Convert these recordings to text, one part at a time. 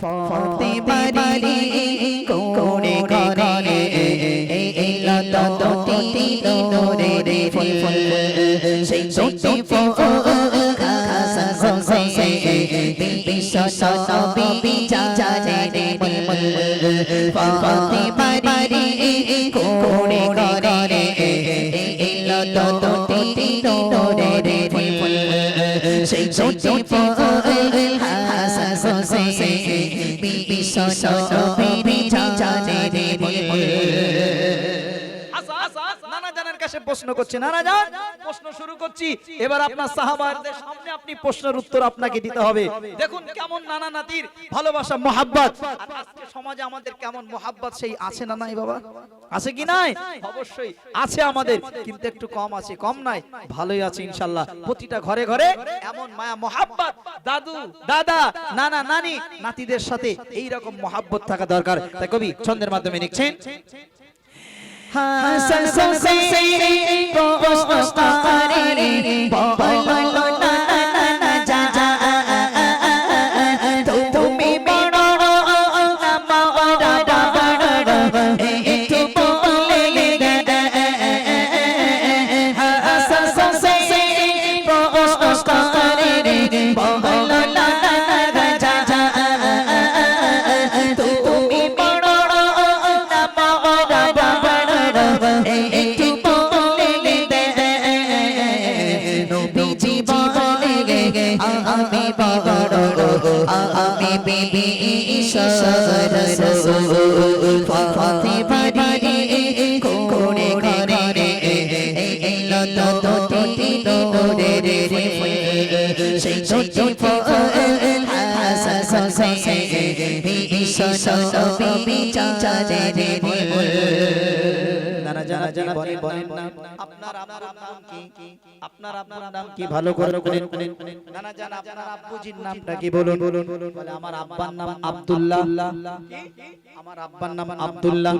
ফতে কোড়ে ঘরে এলো তো নোরে রে ফুল সেই সেই ফুল খাসা সসে বিশ্ব সবি জানে রে মুল ফতে পারি কোড়ে ঘরে এলো তো নোরে রে ফুল সেই সেই বিশ্ব সবি জানে রে নানা প্রশ্ন করছে নানা জান প্রশ্ন শুরু করছি। এবার আপনার সাহাবারদের সামনে আপনি প্রশ্নের উত্তর আপনাকে দিতে হবে। দেখুন কেমন নানা নাতির ভালোবাসা মোহাব্বত। আজকে সমাজে আমাদের কেমন মোহাব্বত সেই আছে না নাই বাবা? আছে কি নাই? অবশ্যই আছে আমাদের কিন্তু একটু কম আছে কম নাই। ভালোই আছে ইনশাল্লাহ। প্রতিটা ঘরে ঘরে এমন মায়া মোহাব্বত। দাদু দাদা নানা নানি নাতিদের সাথে এই রকম মোহাব্বত থাকা দরকার। তাই কবি ছন্দের মাধ্যমে লিখছেন হাসন সসে প্রশ্ন করে বলো আমি বিবি ঈশ্বর ফাতে বাড়ি কোড়ে ঘরে এলো তো টি নোরে রে সেই ছোট হাসা সসে বিশ্ব বিবি চাচা রে নানা জানা জানা বলেন বলেন না। আপনার আপনার নাম কি? আপনার আপনার নাম কি? ভালো করে বলেন। নানা জানা আপনার আব্বুজির নামটা কি বলুন? বলে আমার আব্বার নাম আব্দুল্লাহ। আমার আব্বার নাম আব্দুল্লাহ।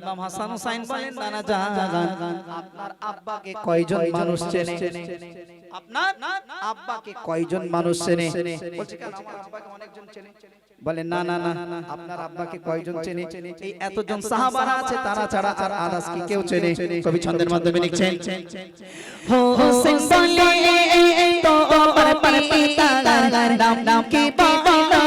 ইমাম হাসান হুসাইন বলেন নানা জান। আপনার আব্বাকে কয়জন মানুষ চেনে? আপনার আব্বাকে কয়জন মানুষ চেনে? বলছে কেন? আমার আব্বাকে অনেকজন চেনে। বলে না না না। আপনার আব্বাকে কয়জন চেনে? এই এতজন সাহাবারা আছে তারা ছাড়া আর আদাস কি কেউ চেনে কবি ছন্দের মাধ্যমে লিখছেন হোসেন বলে তো আমার পিতা নাম নাম কি বলো?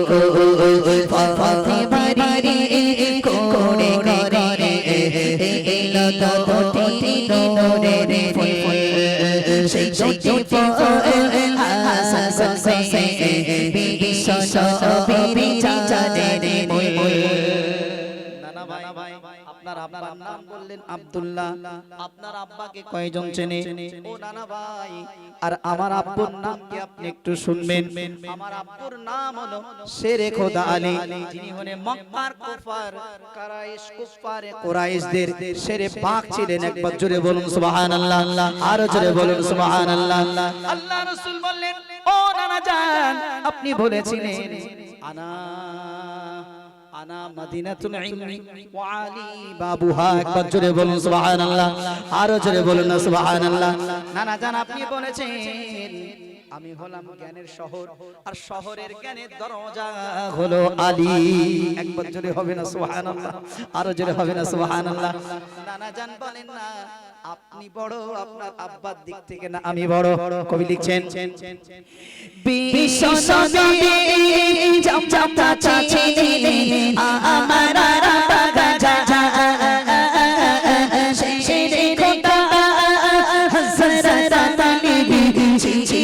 কো ফাতে বললেন আব্দুল্লাহ। আপনার আব্বাকে কয়জন চেনে? ও নানা ভাই, আর আমার আব্বুর নাম কি আপনি একটু শুনবেন। আমার আব্বুর নাম হলো শেরে খোদা আলী। যিনি হলেন মক্কার কুফার, কারাইশ কুফারে কুরাইশদের শেরে পাক ছিলেন একবার। জোরে বলুন, সুবহানাল্লাহ। আরও জোরে বলুন, সুবহানাল্লাহ। আল্লাহ রাসূল বললেন, ও নানা জান, আপনি বলেছিলেন, আনা আনা মদিনাতুল ইলমি। ওয়া আলী বাবুহা একবার জোরে বলুন সুবহানাল্লাহ। আরও জোরে বলুন না সুবহানাল্লাহ। নানা জান আপনি বলেছেন আমি হলাম জ্ঞানের শহর আর শহরের জ্ঞানের দরজা হলো আলী। একবার জোরে হবে না সুবহানাল্লাহ। আরও জোরে হবে না সুবহানাল্লাহ। নানা জান বলেন না আপনি বড় আপনার আব্বার দিক থেকে না আমি বড়। কবি লিখছেন বিশ্ব আমার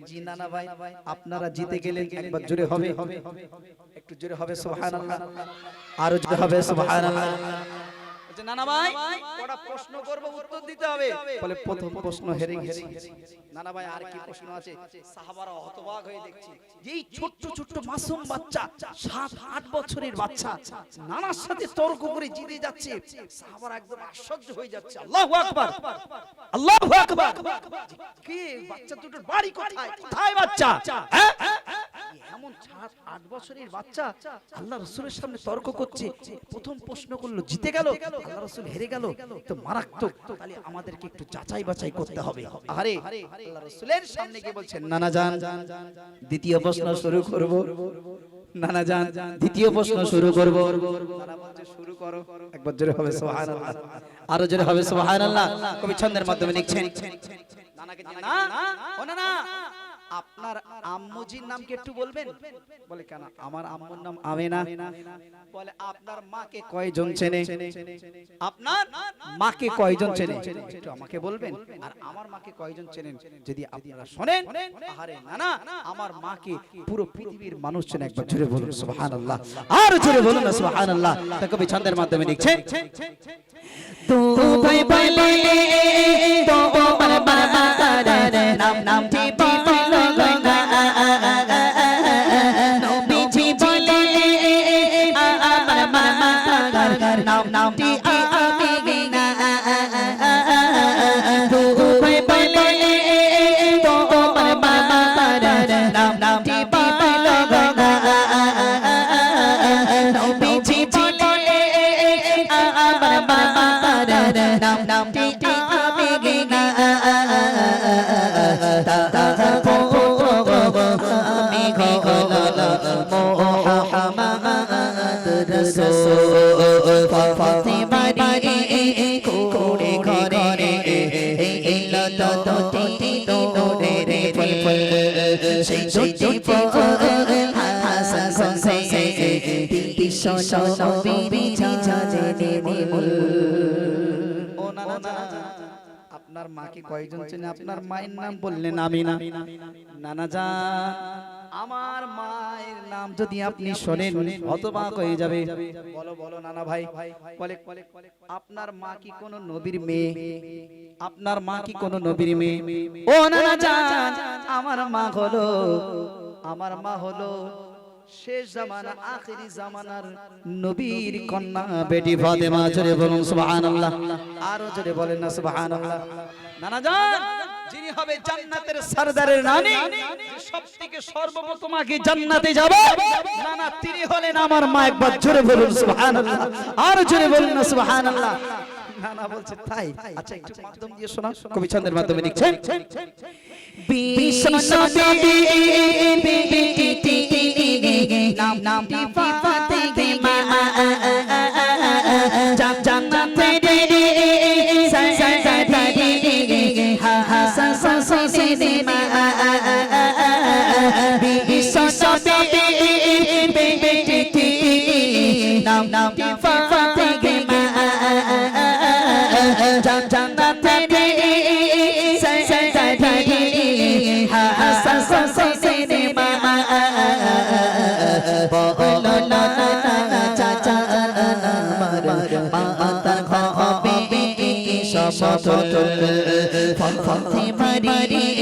না নানা ভাই আপনারা জিতে গেলেন একবার জোরে হবে। একটু জোরে হবে সুবহানাল্লাহ। আরও জোরে হবে সুবহানাল্লাহ। বলছে নানা ভাই কটা প্রশ্ন করব উত্তর দিতে হবে। বলে প্রথম প্রশ্ন হেরে গেছি নানা ভাই আর কি প্রশ্ন আছে? সাহাবারা হতবাক হয়ে দেখছি। এই ছোট্ট ছোট্ট মাসুম বাচ্চা সাত আট বছরের বাচ্চা নানার সাথে তর্ক করে জিতে যাচ্ছে। সাহাবারা একদম আশ্চর্য হয়ে যাচ্ছে। আল্লাহু আকবার! আল্লাহু আকবার! কে বাচ্চা দুটোর বাড়ি কোথায়? কোথায় বাচ্চা? হ্যাঁ? এমন সাত, আট বছরের বাচ্চা আল্লাহ রসুলের সামনে তর্ক করছে। প্রথম প্রশ্ন করল, জিতে গেল? আল্লাহ রসুল হেরে গেল। তো মারাত্মক। তাহলে আমাদেরকে একটু যাচাই বাছাই করতে হবে। আরে আল্লাহ রসুলের সামনে গিয়ে বলছেন, নানা জান, দ্বিতীয় প্রশ্ন শুরু করব। নানা জান, দ্বিতীয় প্রশ্ন শুরু করব। শুরু করো। একবার জোরে হবে, সুবহানাল্লাহ। আরও জোরে হবে, সুবহানাল্লাহ। কবি ছন্দের মাধ্যমে লিখছেন, নানাকে না ও না না আপনার আম্মুজির নাম কি একটু বলবেন? বলে, কেন? আমার আম্মুর নাম আমেনা। বলে, আপনার মাকে কয়জন চেনে? আপনার মাকে কয়জন চেনে? একটু আমাকে বলবেন। আর আমার মাকে কয়জন চেনেন? যদি আপনারা শোনেন আরে না না আমার মাকে পুরো পৃথিবীর মানুষ চেনে। একবার জোরে বলুন, সুবহানাল্লাহ। আর জোরে বলুন না, সুবহানাল্লাহ। তা কবি ছন্দের মাধ্যমে লিখছেন তু ভাই বলে তো বার বার বার নাম নাম টি আপনার মাকে কয়জন চেনে? আপনার মায়ের নাম বললেন আমি না। নানা জান আমার মায়ের নাম যদি আপনি শোনেন হতবাক হয়ে যাবে। বলো বলো নানা ভাই আপনার মা কি কোনো নবীর মেয়ে? আপনার মা কি কোন নবীর মেয়ে? ও না না জান আমার মা হলো আমার মা হলো শেষ জামানা আখেরি জামানার নবীর কন্যা বেটি ফাতেমা জোরে বলুন সুবহানাল্লাহ। আরও জোরে বলেন না সুবহানাল্লাহ। নানা জান। যিনি হবে জান্নাতের সরদারের রানী সবথেকে সর্বপ্রথম আগে জান্নাতে যাব নানা তিনি হলেন আমার মা একবার জোরে বলুন সুবহানাল্লাহ। আরও জোরে বলুন না সুবহানাল্লাহ। নানা বলছে তাই? আচ্ছা একটু মাধ্যম দিয়ে শোনা কবি ছন্দের মাধ্যমে লিখছেন নাম নাম জান্নাতে। হবে সমতল ফতে মারি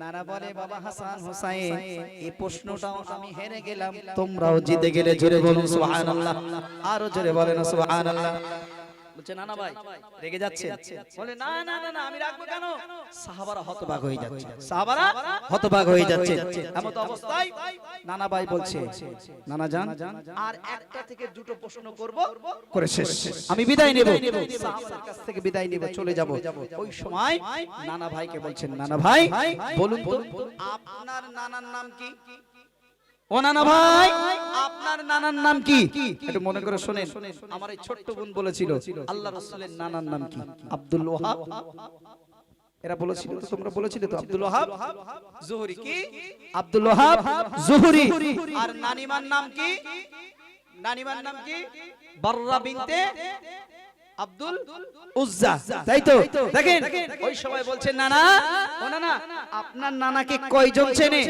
নানা বলে বাবা হাসান হোসাইন এই প্রশ্নটাও আমি হেরে গেলাম। তোমরাও জিতে গেলে জোরে বলুন সুবহানাল্লাহ। আরও জোরে বলেন সুবহানাল্লাহ। বলছে নানা ভাই রেগে যাচ্ছে। বলে না না না না আমি রাখব কেন? সাহাবারা হতবাক হয়ে যাচ্ছে। সাহাবারা হতবাক হয়ে যাচ্ছে। এমন অবস্থায় নানা ভাই বলছে নানা জান আর একটা থেকে দুটো প্রশ্ন করব করে শেষ। আমি বিদায় নেব। সাহাবাদের কাছ থেকে বিদায় নেব চলে যাব। ওই সময় নানা ভাইকে বলছেন নানা ভাই বলুন তো আপনার নানার নাম কি? ও নানা ভাই আপনার নানার নাম কি? একটু মনে করে শোনেন। আমার এই ছোট্ট বোন বলেছিল আল্লাহ রাসূলের নানার নাম কি? আব্দুল ওয়াহাব। এরা বলেছিল তো তোমরা বলেছিলে তো আব্দুল ওয়াহাব। জুহরি কি? আব্দুল ওয়াহাব। জুহরি। আর নানিমার নাম কি? নানিমার নাম কি? বাররা বিনতে আব্দুল উজ্জা। তাই তো? দেখেন ওই সময় বলছেন নানা ও নানা আপনার নানাকে কয়জন চেনে?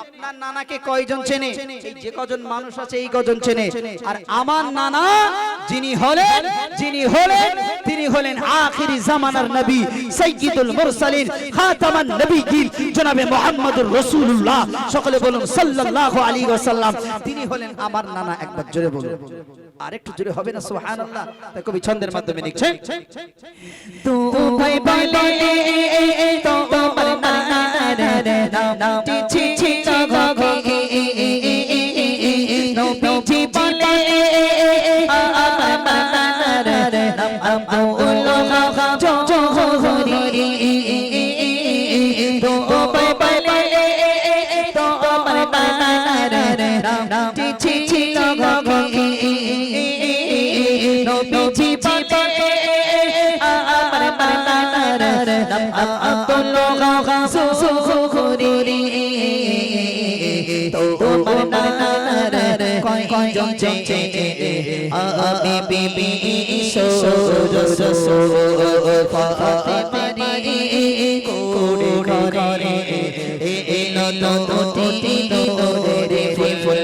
আপনার নানাকে কয়জন চেনে? এই যে কজন মানুষ আছে এই কজন চেনে। আর আমার নানা যিনি হলেন যিনি হলেন তিনি হলেন আখিরি জামানার নবী সাইয়্যিদুল মুরসালিন খাতামান নবীগির জনাবে মুহাম্মদুর রাসূলুল্লাহ। সকলে বলুন সাল্লাল্লাহু আলাইহি ওয়াসাল্লাম। তিনি হলেন আমার নানা একবার জোরে বলুন। আরেকটু জোরে হবে না সুবহানাল্লাহ তাই কবি ছন্দের মাধ্যমে লিখছেন তু ভাই বলে তো আমার নানার নামটি ছিল গগে নবীজি বলে আ আ আমার নানার নাম আব্দুল জোহরি তো ভাই বলে তো আমার নানার নামটি ছিল গগে নবীজি বলে আমার নানার নাম আব্দুল জোহরি তো আমার নানার কয়জন চেনে আমি বিবি সরস ফাতেমারি কোড়ে করে এলো দুটি নূরে ফুল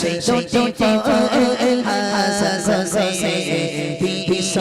সেই দুটি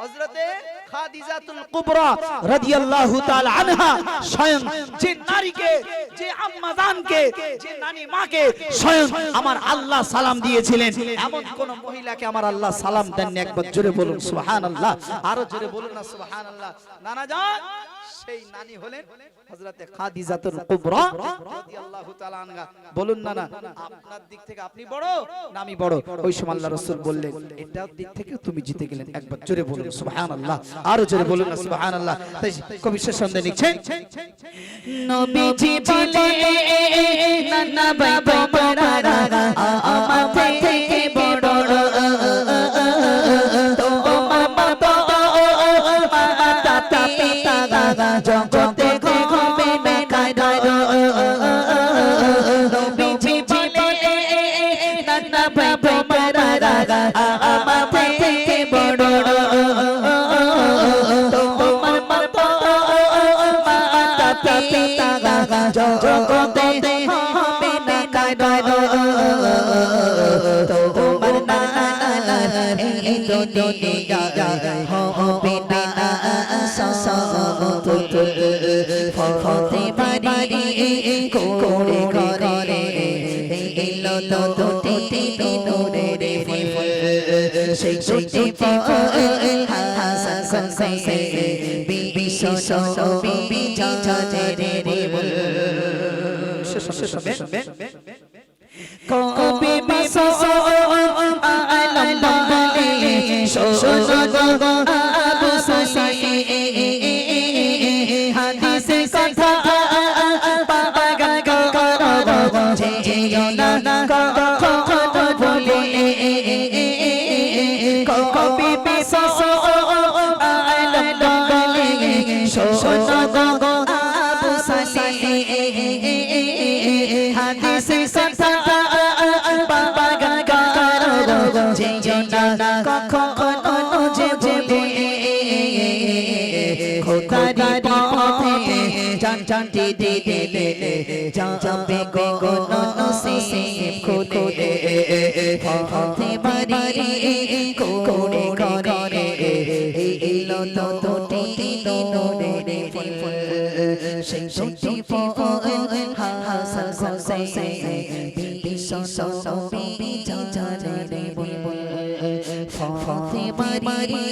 হযরতে খাদিজাতুল কুবরা রাদিয়াল্লাহু তাআলা আনহা স্বয়ং যে নারীকে যে আম্মা জানকে যে নানি মাকে স্বয়ং আমার আল্লাহ সালাম দিয়েছিলেন। এমন কোন মহিলাকে আমার আল্লাহ সালাম দেননি। একবার জোরে বলুন সুবহানাল্লাহ। আরও জোরে বলুন না সুবহানাল্লাহ। নানা জান সেই নানি হলেন হযরতে খাদিজাতুল কুবরা রাদিয়াল্লাহু তাআলা আনহা। বলুন না না আপনার দিক থেকে আপনি বড় না আমি বড়? ওই সময় আল্লাহ রাসূল বললেন এটার দিক থেকে তুমি জিতে গেলেন। একবার জোরে বলুন সুবহানাল্লাহ। আরও জোরে বলুন না সুবহানাল্লাহ। তাই কবি শেষ সন্ধ্যে লিখছেন নবীজি বলে নানা ভাই তোমরা তোমার এই দুনিয়া না এলো তো হবে কবি হাদিসে কথা পাগা করো যে না জান জান দি দি দি দি যাবে গো গো নসি খুলে পথে বাড়ি কোড়ে করে এলো তো দুটি নোরে রে ফুল সেই দুটি ফুল হাসান হোসেন বিশ্ব নবী জানে রে বল ফতে মারি